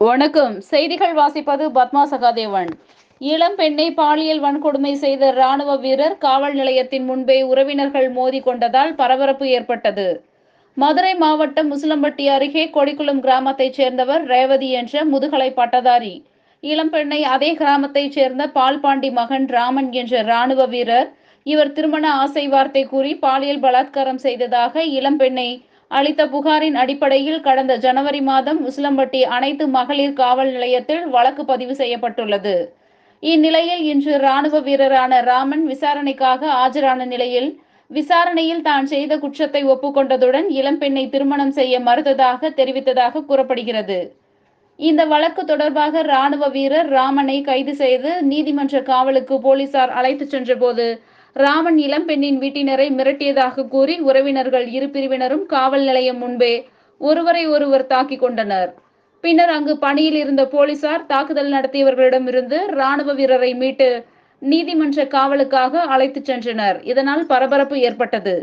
வணக்கம். செய்திகள் வாசிப்பது பத்மா சகாதேவன். இளம் பெண்ணை பாலியல் வன்கொடுமை செய்த ராணுவ வீரர் காவல் நிலையத்தின் முன்பே உறவினர்கள் மோதி கொண்டதால் பரபரப்பு ஏற்பட்டது. மதுரை மாவட்டம் முசிலம்பட்டி அருகே கொடிக்குளம் கிராமத்தைச் சேர்ந்தவர் ரேவதி என்ற முதுகலை பட்டதாரி. இளம்பெண்ணை அதே கிராமத்தைச் சேர்ந்த பால்பாண்டி மகன் ராமன் என்ற ராணுவ வீரர் இவர் திருமண ஆசை வார்த்தை கூறி பாலியல் பலாத்காரம் செய்ததாக இளம்பெண்ணை அளித்த புகாரின் அடிப்படையில் கடந்த ஜனவரி மாதம் உசிலம்பட்டி அனைத்து மகளிர் காவல் நிலையத்தில் வழக்கு பதிவு செய்யப்பட்டுள்ளது. இந்நிலையில் இன்று ராணுவ வீரரான ராமன் விசாரணைக்காக ஆஜரான நிலையில் விசாரணையில் தான் செய்த குற்றத்தை ஒப்புக்கொண்டதுடன் இளம்பெண்ணை திருமணம் செய்ய மறுத்ததாக தெரிவித்ததாக கூறப்படுகிறது. இந்த வழக்கு தொடர்பாக ராணுவ வீரர் ராமனை கைது செய்து நீதிமன்ற காவலுக்கு போலீசார் அழைத்துச் சென்றபோது ராமன் இளம்பெண்ணின் வீட்டினரை மிரட்டியதாக கூறி உறவினர்கள் இரு பிரிவினரும் காவல் நிலையம் முன்பே ஒருவரை ஒருவர் தாக்கிக் கொண்டனர். பின்னர் அங்கு பணியில் இருந்த போலீசார் தாக்குதல் நடத்தியவர்களிடமிருந்து ராணுவ வீரரை மீட்டு நீதிமன்ற காவலுக்காக அழைத்துச் சென்றனர். இதனால் பரபரப்பு ஏற்பட்டது.